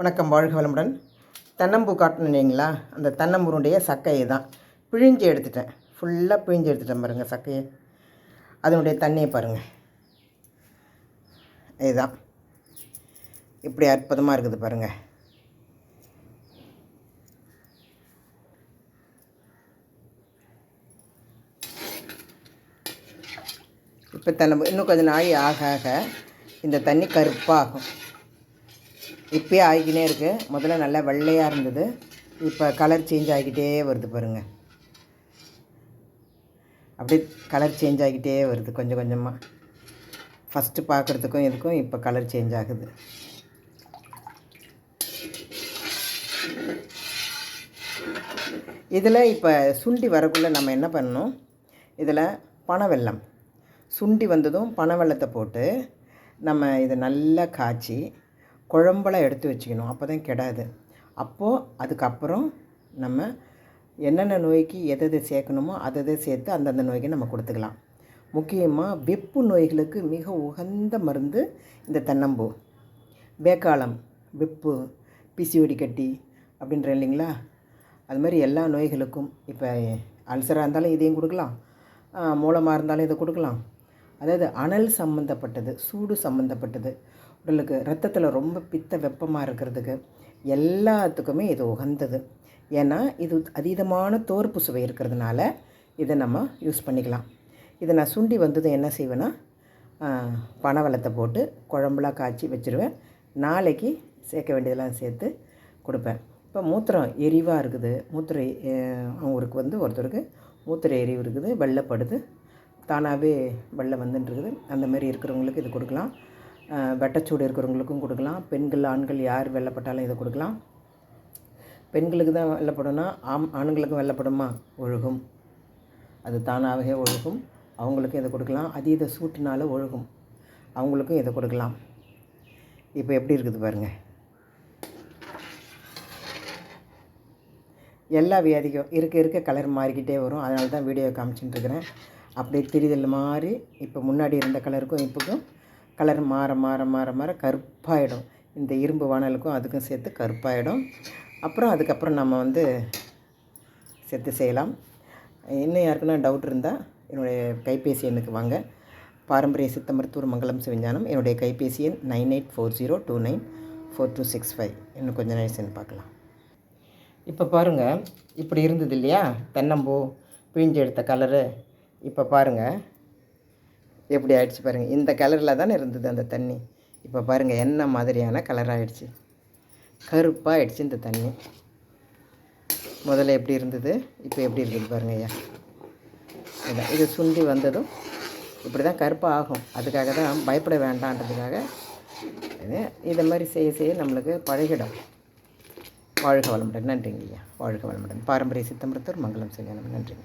வணக்கம் வாழ்க வளமுடன். தென்னம்பூ காட்டணுங்களா அந்த தென்னம்பூருடைய சக்கையை தான் பிழிஞ்சு எடுத்துட்டேன். ஃபுல்லாக பிழிஞ்சு எடுத்துட்டேன் பாருங்கள் சக்கையை. அதனுடைய தண்ணியை பாருங்கள் இதுதான். இப்படி அற்புதமாக இருக்குது பாருங்கள் இப்போ தென்னம்பூ இன்னும் கொஞ்சம் நாய் ஆக ஆக இந்த தண்ணி கருப்பாகும். இப்போயே ஆகிக்கினே இருக்குது முதல்ல நல்லா வெள்ளையாக இருந்தது. இப்போ கலர் சேஞ்ச் ஆகிக்கிட்டே வருது பாருங்கள் அப்படியே கலர் சேஞ்ச் ஆகிக்கிட்டே வருது கொஞ்சம் கொஞ்சமாக ஃபஸ்ட்டு பார்க்குறதுக்கும் இதுக்கும் இப்போ கலர் சேஞ்ச் ஆகுது. இதில் இப்போ சுண்டி வரக்குள்ளே நம்ம என்ன பண்ணணும்? இதில் பனவெல்லம். சுண்டி வந்ததும் பனவெல்லத்தை போட்டு நம்ம இதை நல்லா காய்ச்சி குழம்பெல்லாம் எடுத்து வச்சுக்கணும். அப்போ தான் கெடாது. அப்போது அதுக்கப்புறம் நம்ம என்னென்ன நோய்க்கு எதை சேர்க்கணுமோ அதை எதை சேர்த்து அந்தந்த நோய்க்கு நம்ம கொடுத்துக்கலாம். முக்கியமாக வெப்பு நோய்களுக்கு மிக உகந்த மருந்து இந்த தென்னம்பூ. வேக்காலம் வெப்பு பிசிஓடி கட்டி அப்படின்ற இல்லைங்களா? அது மாதிரி எல்லா நோய்களுக்கும் இப்போ அல்சராக இருந்தாலும் இதையும் கொடுக்கலாம். மூலமாக இருந்தாலும் இதை கொடுக்கலாம். அதாவது அனல் சம்மந்தப்பட்டது சூடு சம்மந்தப்பட்டது உடலுக்கு ரத்தத்தில் ரொம்ப பித்த வெப்பமாக இருக்கிறதுக்கு எல்லாத்துக்குமே இது உகந்தது. ஏன்னா இது அதீதமான தோர்ப்பு சுவை இருக்கிறதுனால இதை நம்ம யூஸ் பண்ணிக்கலாம். இதை நான் சுண்டி வந்தது என்ன செய்வேன்னா பனவளத்தை போட்டு குழம்புலாம் காய்ச்சி வச்சுருவேன். நாளைக்கு சேர்க்க வேண்டியதெல்லாம் சேர்த்து கொடுப்பேன். இப்போ மூத்திரம் எரிவாக இருக்குது. மூத்திர அவங்களுக்கு வந்து ஒருத்தருக்கு மூத்திர எரிவு இருக்குது வெள்ளைப்படுது தானாகவே வெள்ளை வந்துட்டுருக்குது அந்த மாதிரி இருக்கிறவங்களுக்கு இது கொடுக்கலாம். வெட்டச்சூடு இருக்கிறவங்களுக்கும் கொடுக்கலாம். பெண்கள் ஆண்கள் யார் வெள்ளப்பட்டாலும் இதை கொடுக்கலாம். பெண்களுக்கு தான் வெள்ளப்படும்னா ஆம் ஆண்களுக்கும் வெள்ளப்படுமா ஒழுகும். அது தானாகவே ஒழுகும். அவங்களுக்கும் இதை கொடுக்கலாம். அதீத சூட்டினால ஒழுகும். அவங்களுக்கும் இதை கொடுக்கலாம். இப்போ எப்படி இருக்குது பாருங்கள் எல்லா வியாதிக்கும் இருக்க இருக்க கலர் மாறிக்கிட்டே வரும். அதனால தான் வீடியோ காமிச்சுட்டுருக்கிறேன் அப்படியே தெரிதல் மாறி இப்போ முன்னாடி இருந்த கலருக்கும் இப்போக்கும் கலர் மாற மாற மாற மாற கருப்பாயிடும். இந்த இரும்பு வானலுக்கும் அதுக்கும் சேர்த்து கருப்பாயிடும். அப்புறம் அதுக்கப்புறம் நம்ம வந்து சேர்த்து செய்யலாம். இன்னும் யாருக்குன்னா டவுட் இருந்தால் என்னுடைய கைபேசி எண்ணுக்கு வாங்க. பாரம்பரிய சித்த மருத்துவர் மங்கலம் சிவஞானம். என்னுடைய கைபேசி எண் nine eight four zero two nine four two six five இன்னும் கொஞ்சம் நேரம் சேர்ந்து பார்க்கலாம். இப்போ பாருங்கள் இப்படி இருந்தது இல்லையா? தென்னம்பூ பிழிஞ்சு எடுத்த கலரு இப்போ பாருங்கள் எப்படி ஆயிடுச்சு பாருங்கள் இந்த கலரில் தானே இருந்தது அந்த தண்ணி. இப்போ பாருங்கள் என்ன மாதிரியான கலர் ஆகிடுச்சு கருப்பாக ஆயிடுச்சு இந்த தண்ணி. முதல்ல எப்படி இருந்தது? இப்போ எப்படி இருக்குது பாருங்கள் ஐயா. இதான் இது சுண்டி வந்ததும் இப்படி தான் கருப்பாக ஆகும். அதுக்காக தான் பயப்பட வேண்டான்றதுக்காக இதை மாதிரி செய்ய செய்ய நம்மளுக்கு பழகிடும். வாழ்க வளமுடன். நன்றிங்க ஐயா. வாழ்க வளமுடன். பாரம்பரிய சித்தமருத்துவர் மங்களம் செய்யணும் நன்றிங்க